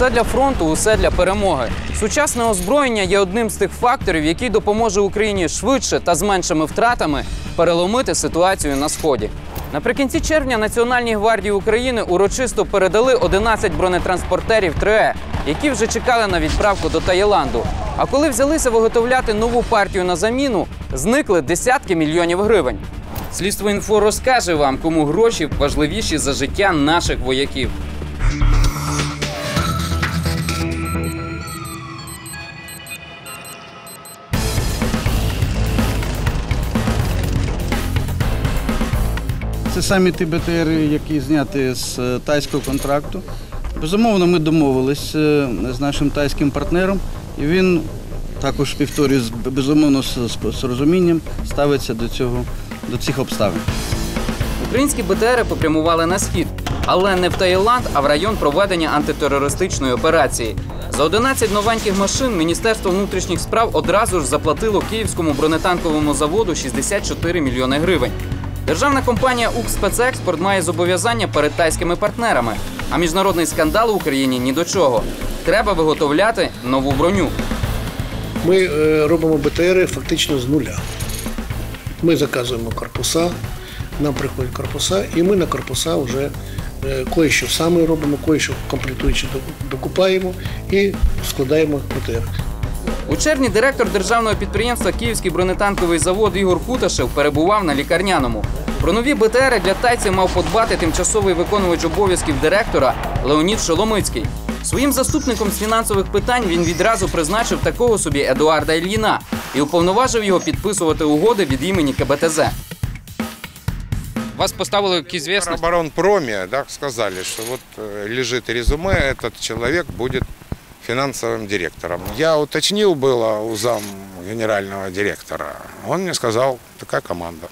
Усе для фронту, усе для перемоги. Сучасне озброєння є одним з тих факторів, який допоможе Україні швидше та з меншими втратами переломити ситуацію на сході. Наприкінці червня Національній гвардії України урочисто передали 11 бронетранспортерів 3Е, які вже чекали на відправку до Таїланду. А коли взялися виготовляти нову партію на заміну, зникли десятки мільйонів гривень. Слідство інфо розкаже вам, кому гроші важливіші за життя наших вояків. Це самі ті БТР, які зняті з е, тайського контракту. Безумовно, ми домовились е, з нашим тайським партнером, і він також повторюю, безумовно, з розумінням ставиться до цього до цих обставин. Українські БТРи попрямували на схід, але не в Таїланд, а в район проведення антитерористичної операції. За 11 новеньких машин Міністерство внутрішніх справ одразу ж заплатило київському бронетанковому заводу 64 мільйони гривень. Державна компанія «Укрспецекспорт» має зобов'язання перед тайськими партнерами, а міжнародний скандал в Україні ні до чого. Треба виготовляти нову броню. Ми е, робимо БТРи фактично з нуля. Ми заказуємо корпуса, нам приходять корпуса, і ми на корпуса вже е, кое-що саме робимо, кое-що комплектуючи докупаємо і складаємо БТР. У червні директор державного підприємства Київський бронетанковий завод Ігор Куташев перебував на лікарняному. Про нові БТРи для тайців мав подбати тимчасовий виконувач обов'язків директора Леонід Шоломицький. Своїм заступником з фінансових питань він відразу призначив такого собі Едуарда Ільїна і уповноважив його підписувати угоди від імені КБТЗ. Вас поставили якісь В оборонпроме да, сказали, что вот э, лежит резюме, этот человек будет финансовым директором. Я уточнил было у зам генерального директора. Он мне сказал, такая команда.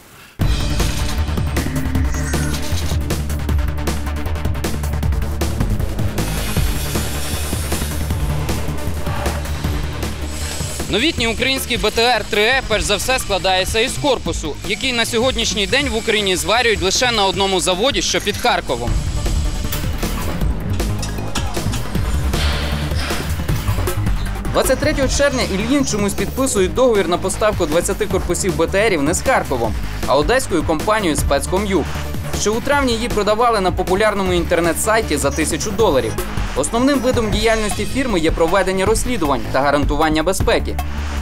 Новітній український БТР 3Е перш за все складається із корпусу, який на сьогоднішній день в Україні зварюють лише на одному заводі, що під Харковом. – 23 червня Ільїн чомусь підписують договір на поставку 20 корпусів БТРів не з Харковом, а одеською компанією спецком'юг. Ще у травні її продавали на популярному інтернет-сайті за тисячу доларів. Основним видом діяльності фірми є проведення розслідувань та гарантування безпеки.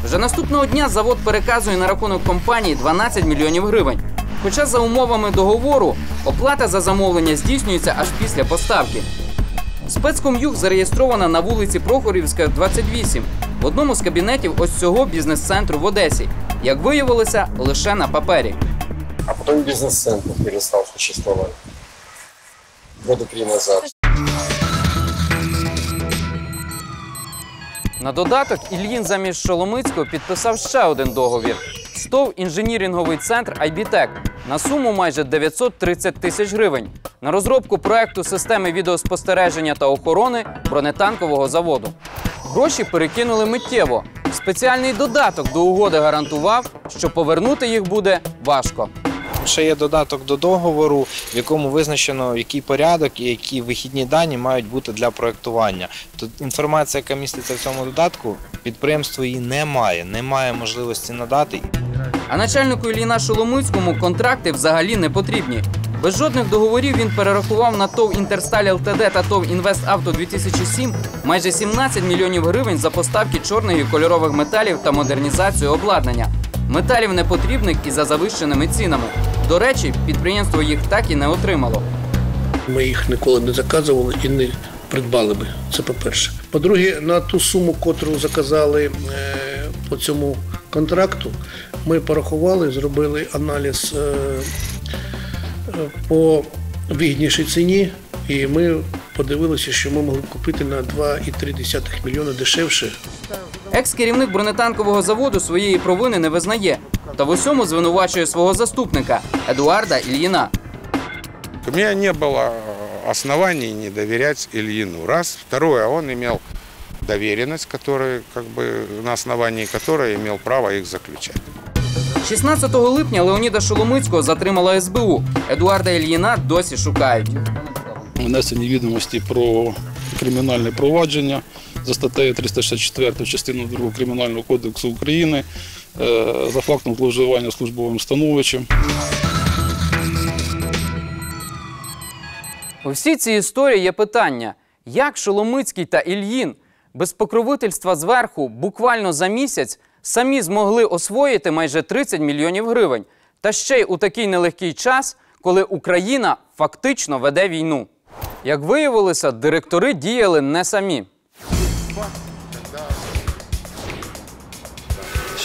Вже наступного дня завод переказує на рахунок компанії 12 мільйонів гривень. Хоча за умовами договору оплата за замовлення здійснюється аж після поставки. Спецком'юг зареєстрована на вулиці Прохорівська, 28, в одному з кабінетів ось цього бізнес-центру в Одесі. Як виявилося, лише на папері. а потім бізнес-центр перестав существувати. Года три назад. На додаток Ільїн замість Шоломицького підписав ще один договір. СТОВ інженіринговий центр IBTEC на суму майже 930 тисяч гривень на розробку проекту системи відеоспостереження та охорони бронетанкового заводу. Гроші перекинули миттєво. Спеціальний додаток до угоди гарантував, що повернути їх буде важко. Ще є додаток до договору, в якому визначено, який порядок і які вихідні дані мають бути для проектування. Тут інформація, яка міститься в цьому додатку, підприємство її не має, не має можливості надати. А начальнику Ілліна Шоломицькому контракти взагалі не потрібні. Без жодних договорів він перерахував на ТОВ Інтерсталь ЛТД та ТОВ Інвеставто 2007 майже 17 мільйонів гривень за поставки чорних і кольорових металів та модернізацію обладнання. Металів непотрібних і за завищеними цінами. До речі, підприємство їх так і не отримало. Ми їх ніколи не заказували і не придбали би. Це по-перше. По-друге, на ту суму, котру заказали е, по цьому контракту, ми порахували, зробили аналіз е, по вигіднішій ціні, і ми подивилися, що ми могли б купити на 2,3 мільйона дешевше. Екс-керівник бронетанкового заводу своєї провини не визнає та в усьому звинувачує свого заступника Едуарда Ільїна. У меня не было оснований не доверять Ильину. Раз. Второе, он имел доверенность, который, как бы, на основании которой имел право их заключать. 16 липня Леоніда Шоломицького затримала СБУ. Едуарда Ільїна досі шукають. внесені відомості про кримінальне провадження за статтею 364 частину 2 Кримінального кодексу України е, за фактом зловживання службовим становищем. У всій цій історії є питання, як Шоломицький та Ільїн без покровительства зверху буквально за місяць самі змогли освоїти майже 30 мільйонів гривень. Та ще й у такий нелегкий час, коли Україна фактично веде війну. Як виявилося, директори діяли не самі.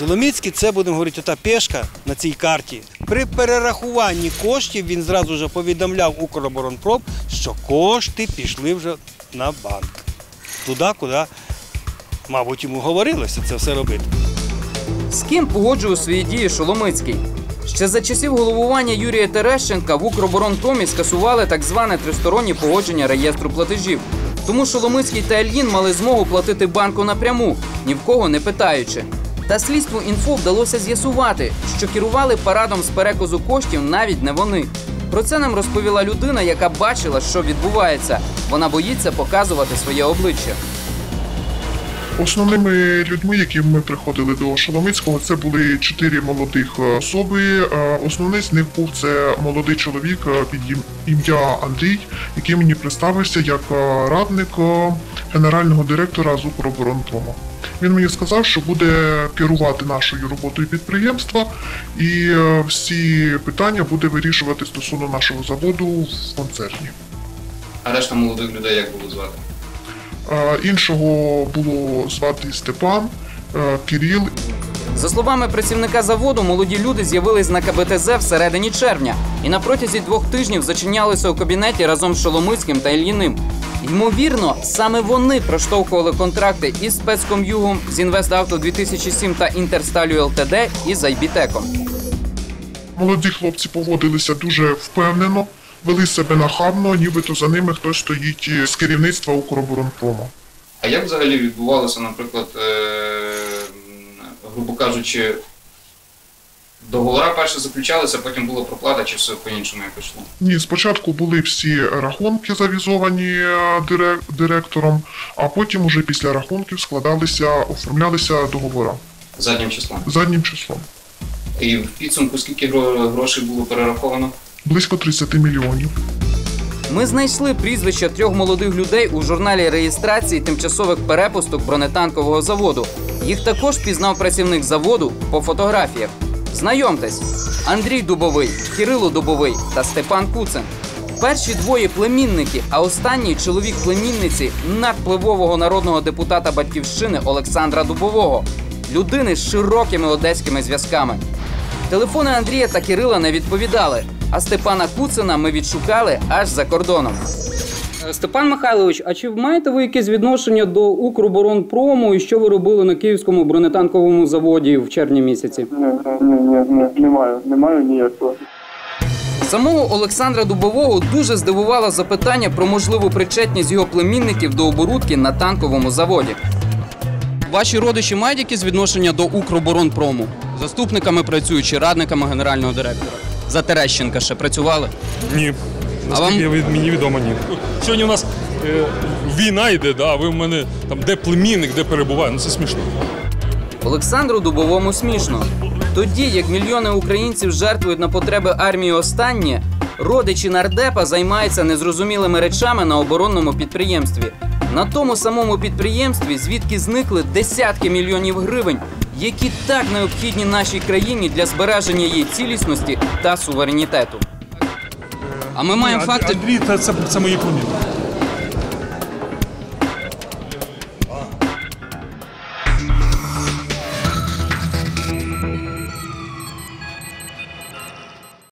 Шоломіцький це будемо говорити, ота пешка на цій карті. При перерахуванні коштів він зразу ж повідомляв Укроборонпром, що кошти пішли вже на банк. Туди, куди, мабуть, йому говорилося це все робити. З ким погоджував свої дії Шоломицький? Ще за часів головування Юрія Терещенка в Укроборонпромі скасували так зване тристороннє погодження реєстру платежів. Тому Шоломицький та Ільїн мали змогу платити банку напряму, ні в кого не питаючи. Та слідству інфо вдалося з'ясувати, що керували парадом з переказу коштів навіть не вони. Про це нам розповіла людина, яка бачила, що відбувається. Вона боїться показувати своє обличчя. Основними людьми, які ми приходили до Шоломицького, це були чотири молодих е, особи. Е, Основний з них був це молодий чоловік е, під ім'я Андрій, який мені представився як радник генерального директора з Укроборонпрому. Він мені сказав, що буде керувати нашою роботою підприємства, і е, всі питання буде вирішувати стосовно нашого заводу в концерні. А решта молодих людей як було звати? Е, Іншого було звати Степан, е, Кирил За словами працівника заводу, молоді люди з'явились на КБТЗ всередині червня і на протязі двох тижнів зачинялися у кабінеті разом з Шоломицьким та Ільїним. Ймовірно, саме вони проштовхували контракти із спецком'югом з Інвеставто 2007 та Інтерсталю ЛТД і з Айбітеком. Молоді хлопці поводилися дуже впевнено, вели себе нахабно, нібито за ними хтось стоїть з керівництва Укроборонпрому. А як взагалі відбувалося, наприклад, грубо кажучи, договора перше заключалися, потім була проплата, чи все по-іншому якось йшло? Ні, спочатку були всі рахунки завізовані е, директором, а потім уже після рахунків складалися, оформлялися договори Заднім числом. заднім числом. І в підсумку скільки грошей було перераховано? Близько 30 мільйонів. Ми знайшли прізвища трьох молодих людей у журналі реєстрації тимчасових перепусток бронетанкового заводу. Їх також пізнав працівник заводу по фотографіях. Знайомтесь: Андрій Дубовий, Кирило Дубовий та Степан Куцин. Перші двоє племінники, а останній чоловік племінниці надпливового народного депутата батьківщини Олександра Дубового, людини з широкими одеськими зв'язками. Телефони Андрія та Кирила не відповідали, а Степана Куцина ми відшукали аж за кордоном. Степан Михайлович, а чи маєте ви якесь відношення до Укроборонпрому і що ви робили на київському бронетанковому заводі в червні місяці? Ні, ні, ні, ні, немає, немає ніякого. Самого Олександра Дубового дуже здивувало запитання про можливу причетність його племінників до оборудки на танковому заводі. Ваші родичі мають якесь відношення до Укроборонпрому? Заступниками працюючи, радниками генерального директора. За Терещенка ще працювали? Ні. А вам- мені відомо, ні. Сьогодні у нас е, війна йде, да, а ви в мене там де племінник, де перебуває. Ну це смішно. Олександру Дубовому смішно. Тоді, як мільйони українців жертвують на потреби армії останнє, родичі нардепа займаються незрозумілими речами на оборонному підприємстві. На тому самому підприємстві, звідки зникли десятки мільйонів гривень, які так необхідні нашій країні для збереження її цілісності та суверенітету. А ми маємо факти. Андрій, це, це, це мої племінники.